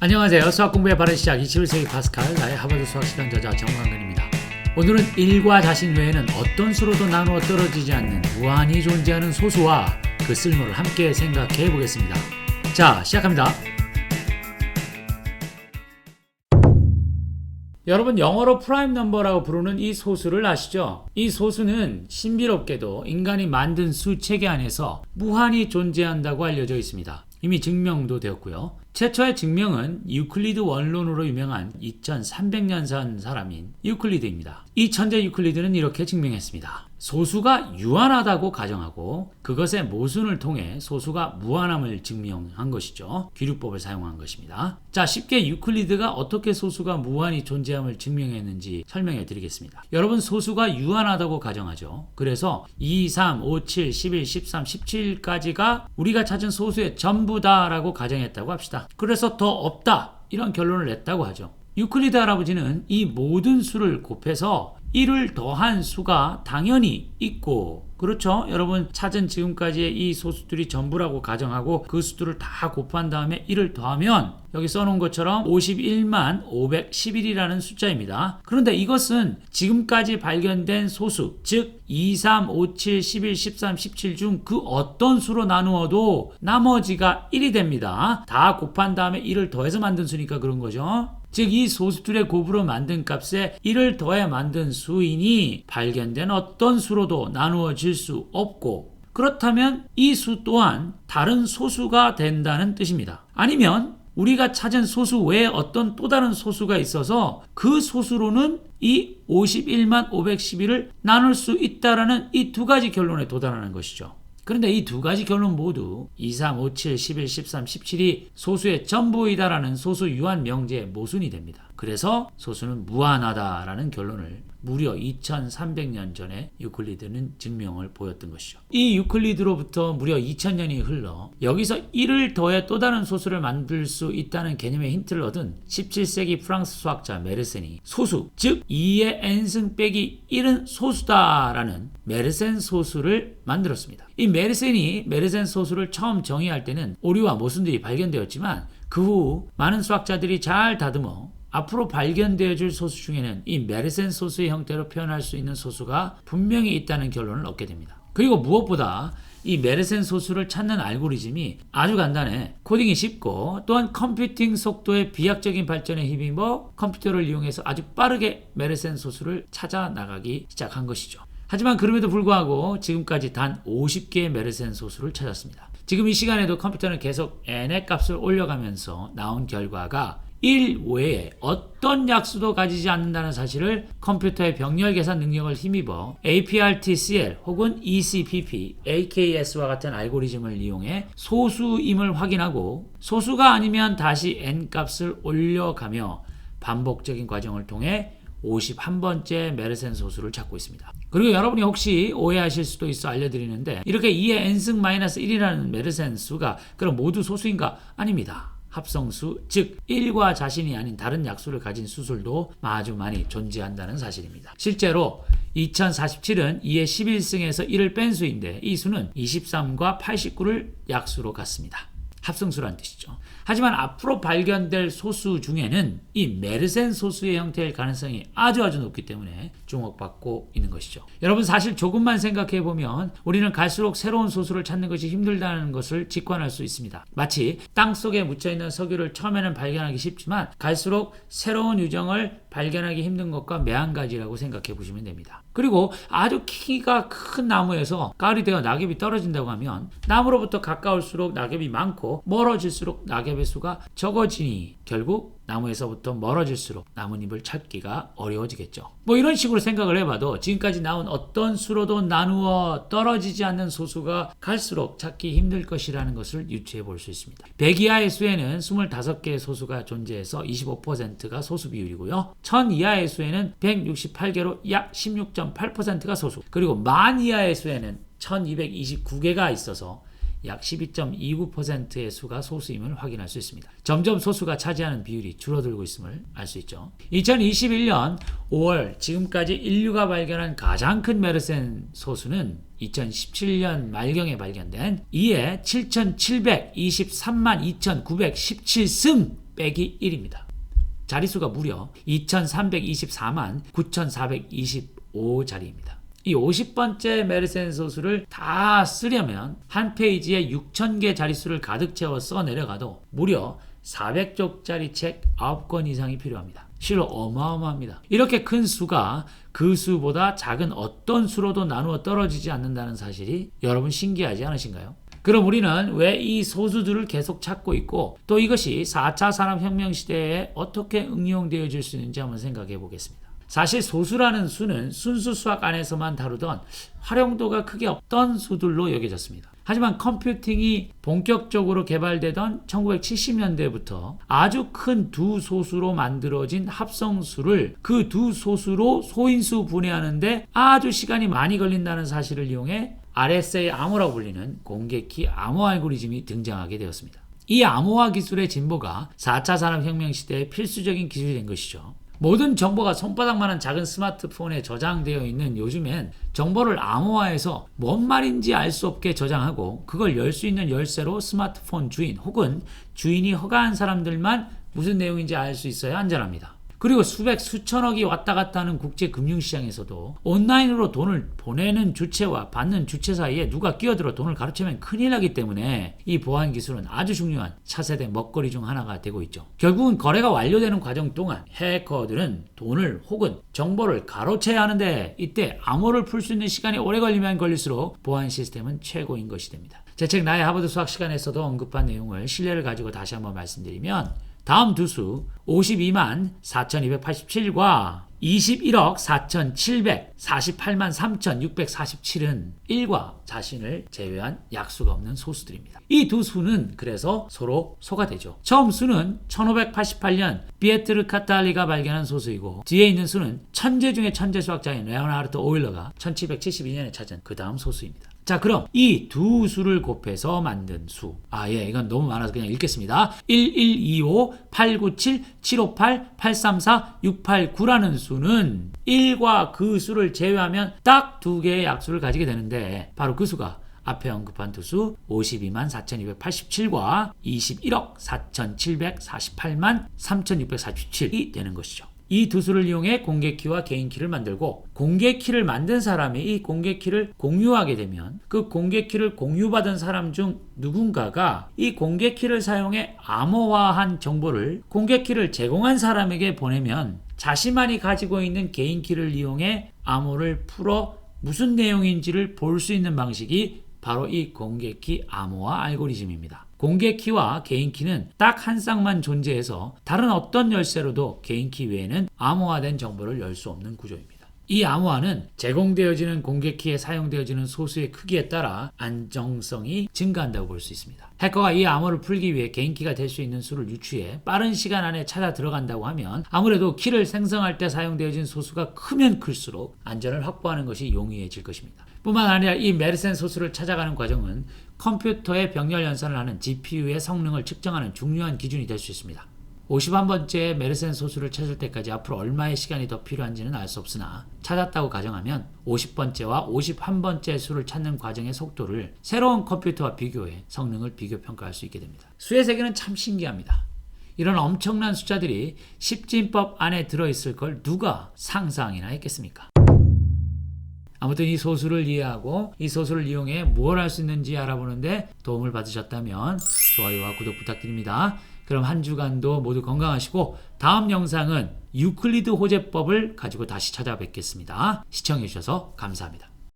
안녕하세요. 수학 공부의 바른 시작 21세기 파스칼 나의 하버드 수학 시간 저자 정광근입니다. 오늘은 1과 자신 외에는 어떤 수로도 나누어 떨어지지 않는 무한히 존재하는 소수와 그 쓸모를 함께 생각해 보겠습니다. 자, 시작합니다. 여러분 영어로 프라임 넘버라고 부르는 이 소수를 아시죠? 이 소수는 신비롭게도 인간이 만든 수 체계 안에서 무한히 존재한다고 알려져 있습니다. 이미 증명도 되었고요. 최초의 증명은 유클리드 원론으로 유명한 2300년 산 사람인 유클리드입니다. 이 천재 유클리드는 이렇게 증명했습니다. 소수가 유한하다고 가정하고 그것의 모순을 통해 소수가 무한함을 증명한 것이죠. 귀류법을 사용한 것입니다. 자, 쉽게 유클리드가 어떻게 소수가 무한히 존재함을 증명했는지 설명해 드리겠습니다. 여러분 소수가 유한하다고 가정하죠. 그래서 2, 3, 5, 7, 11, 13, 17까지가 우리가 찾은 소수의 전부다라고 가정했다고 합시다. 그래서 더 없다. 이런 결론을 냈다고 하죠. 유클리드 할아버지는 이 모든 수를 곱해서 1을 더한 수가 당연히 있고 그렇죠? 여러분 찾은 지금까지의 이 소수들이 전부라고 가정하고 그 수들을 다 곱한 다음에 1을 더하면 여기 써놓은 것처럼 51만 511이라는 숫자입니다. 그런데 이것은 지금까지 발견된 소수 즉 2, 3, 5, 7, 11, 13, 17 중 그 어떤 수로 나누어도 나머지가 1이 됩니다. 다 곱한 다음에 1을 더해서 만든 수니까 그런 거죠. 즉 이 소수들의 곱으로 만든 값에 1을 더해 만든 수인이 발견된 어떤 수로도 나누어질 수 없고 그렇다면 이 수 또한 다른 소수가 된다는 뜻입니다. 아니면 우리가 찾은 소수 외에 어떤 또 다른 소수가 있어서 그 소수로는 이 51만 511을 나눌 수 있다라는 이 두 가지 결론에 도달하는 것이죠. 그런데 이 두 가지 결론 모두 2, 3, 5, 7, 11, 13, 17이 소수의 전부이다라는 소수 유한 명제의 모순이 됩니다. 그래서 소수는 무한하다라는 결론을 무려 2300년 전에 유클리드는 증명을 보였던 것이죠. 이 유클리드로부터 무려 2000년이 흘러 여기서 1을 더해 또 다른 소수를 만들 수 있다는 개념의 힌트를 얻은 17세기 프랑스 수학자 메르센이 소수, 즉 2의 n승 빼기 1은 소수다라는 메르센 소수를 만들었습니다. 이 메르센이 메르센 소수를 처음 정의할 때는 오류와 모순들이 발견되었지만 그 후 많은 수학자들이 잘 다듬어 앞으로 발견되어질 소수 중에는 이 메르센 소수의 형태로 표현할 수 있는 소수가 분명히 있다는 결론을 얻게 됩니다. 그리고 무엇보다 이 메르센 소수를 찾는 알고리즘이 아주 간단해 코딩이 쉽고 또한 컴퓨팅 속도의 비약적인 발전에 힘입어 컴퓨터를 이용해서 아주 빠르게 메르센 소수를 찾아 나가기 시작한 것이죠. 하지만 그럼에도 불구하고 지금까지 단 50개의 메르센 소수를 찾았습니다. 지금 이 시간에도 컴퓨터는 계속 n의 값을 올려가면서 나온 결과가 1 외에 어떤 약수도 가지지 않는다는 사실을 컴퓨터의 병렬 계산 능력을 힘입어 APRTCL 혹은 ECPP, AKS와 같은 알고리즘을 이용해 소수임을 확인하고 소수가 아니면 다시 n 값을 올려가며 반복적인 과정을 통해 51번째 메르센 소수를 찾고 있습니다. 그리고 여러분이 혹시 오해하실 수도 있어 알려드리는데 이렇게 2의 n승 마이너스 1이라는 메르센 수가 그럼 모두 소수인가? 아닙니다. 합성수, 즉 1과 자신이 아닌 다른 약수를 가진 수술도 아주 많이 존재한다는 사실입니다. 실제로 2047은 2의 11승에서 1을 뺀 수인데 이 수는 23과 89를 약수로 갖습니다. 합성수란 뜻이죠. 하지만 앞으로 발견될 소수 중에는 이 메르센 소수의 형태일 가능성이 아주 아주 높기 때문에 주목받고 있는 것이죠. 여러분 사실 조금만 생각해 보면 우리는 갈수록 새로운 소수를 찾는 것이 힘들다는 것을 직관할 수 있습니다. 마치 땅 속에 묻혀 있는 석유를 처음에는 발견하기 쉽지만 갈수록 새로운 유정을 발견하기 힘든 것과 매한가지라고 생각해 보시면 됩니다. 그리고 아주 키가 큰 나무에서 가을이 되어 낙엽이 떨어진다고 하면 나무로부터 가까울수록 낙엽이 많고 멀어질수록 낙엽의 수가 적어지니 결국 나무에서부터 멀어질수록 나뭇잎을 찾기가 어려워지겠죠. 뭐 이런 식으로 생각을 해봐도 지금까지 나온 어떤 수로도 나누어 떨어지지 않는 소수가 갈수록 찾기 힘들 것이라는 것을 유추해 볼 수 있습니다. 100 이하의 수에는 25개의 소수가 존재해서 25%가 소수 비율이고요. 1000 이하의 수에는 168개로 약 16.8%가 소수. 그리고 만 이하의 수에는 1229개가 있어서 약 12.29%의 수가 소수임을 확인할 수 있습니다. 점점 소수가 차지하는 비율이 줄어들고 있음을 알 수 있죠. 2021년 5월 지금까지 인류가 발견한 가장 큰 메르센 소수는 2017년 말경에 발견된 2의 7,723만 2,917승 빼기 1입니다. 자릿수가 무려 2324만 9425자리입니다. 이 50번째 메르센 소수를 다 쓰려면 한 페이지에 6000개 자릿수를 가득 채워 써 내려가도 무려 400쪽짜리 책 9권 이상이 필요합니다. 실로 어마어마합니다. 이렇게 큰 수가 그 수보다 작은 어떤 수로도 나누어 떨어지지 않는다는 사실이 여러분 신기하지 않으신가요? 그럼 우리는 왜 이 소수들을 계속 찾고 있고 또 이것이 4차 산업혁명 시대에 어떻게 응용되어 질 수 있는지 한번 생각해 보겠습니다. 사실 소수라는 수는 순수 수학 안에서만 다루던 활용도가 크게 없던 수들로 여겨졌습니다. 하지만 컴퓨팅이 본격적으로 개발되던 1970년대부터 아주 큰 두 소수로 만들어진 합성수를 그 두 소수로 소인수 분해하는데 아주 시간이 많이 걸린다는 사실을 이용해 RSA 암호라고 불리는 공개키 암호 알고리즘이 등장하게 되었습니다. 이 암호화 기술의 진보가 4차 산업혁명 시대의 필수적인 기술이 된 것이죠. 모든 정보가 손바닥만한 작은 스마트폰에 저장되어 있는 요즘엔 정보를 암호화해서 뭔 말인지 알 수 없게 저장하고 그걸 열 수 있는 열쇠로 스마트폰 주인 혹은 주인이 허가한 사람들만 무슨 내용인지 알 수 있어야 안전합니다. 그리고 수백 수천억이 왔다 갔다 하는 국제 금융시장에서도 온라인으로 돈을 보내는 주체와 받는 주체 사이에 누가 끼어들어 돈을 가로채면 큰일 나기 때문에 이 보안 기술은 아주 중요한 차세대 먹거리 중 하나가 되고 있죠. 결국은 거래가 완료되는 과정 동안 해커들은 돈을 혹은 정보를 가로채야 하는데 이때 암호를 풀 수 있는 시간이 오래 걸리면 걸릴수록 보안 시스템은 최고인 것이 됩니다. 제 책 나의 하버드 수학 시간에서도 언급한 내용을 신뢰를 가지고 다시 한번 말씀드리면 다음 두 수 52만 4287과 21억 4748만 3647은 1과 자신을 제외한 약수가 없는 소수들입니다. 이 두 수는 그래서 서로 소가 되죠. 처음 수는 1588년 비에트르 카탈리가 발견한 소수이고 뒤에 있는 수는 천재 중에 천재 수학자인 레오나르트 오일러가 1772년에 찾은 그 다음 소수입니다. 자, 그럼 이 두 수를 곱해서 만든 수. 아, 예, 이건 너무 많아서 그냥 읽겠습니다. 1125, 897, 758, 834, 689라는 수는 1과 그 수를 제외하면 딱 두 개의 약수를 가지게 되는데, 바로 그 수가 앞에 언급한 두 수 52만 4287과 21억 4748만 3647이 되는 것이죠. 이 두 수를 이용해 공개 키와 개인 키를 만들고 공개 키를 만든 사람이 이 공개 키를 공유하게 되면 그 공개 키를 공유받은 사람 중 누군가가 이 공개 키를 사용해 암호화한 정보를 공개 키를 제공한 사람에게 보내면 자신만이 가지고 있는 개인 키를 이용해 암호를 풀어 무슨 내용인지를 볼 수 있는 방식이 바로 이 공개키 암호화 알고리즘입니다. 공개 키와 개인 키는 딱 한 쌍만 존재해서 다른 어떤 열쇠로도 개인 키 외에는 암호화된 정보를 열 수 없는 구조입니다. 이 암호화는 제공되어지는 공개 키에 사용되어지는 소수의 크기에 따라 안정성이 증가한다고 볼 수 있습니다. 해커가 이 암호를 풀기 위해 개인 키가 될 수 있는 수를 유추해 빠른 시간 안에 찾아 들어간다고 하면 아무래도 키를 생성할 때 사용되어진 소수가 크면 클수록 안전을 확보하는 것이 용이해질 것입니다. 뿐만 아니라 이 메르센 소수를 찾아가는 과정은 컴퓨터의 병렬 연산을 하는 GPU의 성능을 측정하는 중요한 기준이 될 수 있습니다. 51번째 메르센 소수를 찾을 때까지 앞으로 얼마의 시간이 더 필요한지는 알 수 없으나 찾았다고 가정하면 50번째와 51번째 수를 찾는 과정의 속도를 새로운 컴퓨터와 비교해 성능을 비교 평가할 수 있게 됩니다. 수의 세계는 참 신기합니다. 이런 엄청난 숫자들이 십진법 안에 들어있을 걸 누가 상상이나 했겠습니까? 아무튼 이 소수를 이해하고 이 소수를 이용해 무엇 할수 있는지 알아보는데 도움을 받으셨다면 좋아요와 구독 부탁드립니다. 그럼 한 주간도 모두 건강하시고 다음 영상은 유클리드 호재법을 가지고 다시 찾아뵙겠습니다. 시청해주셔서 감사합니다.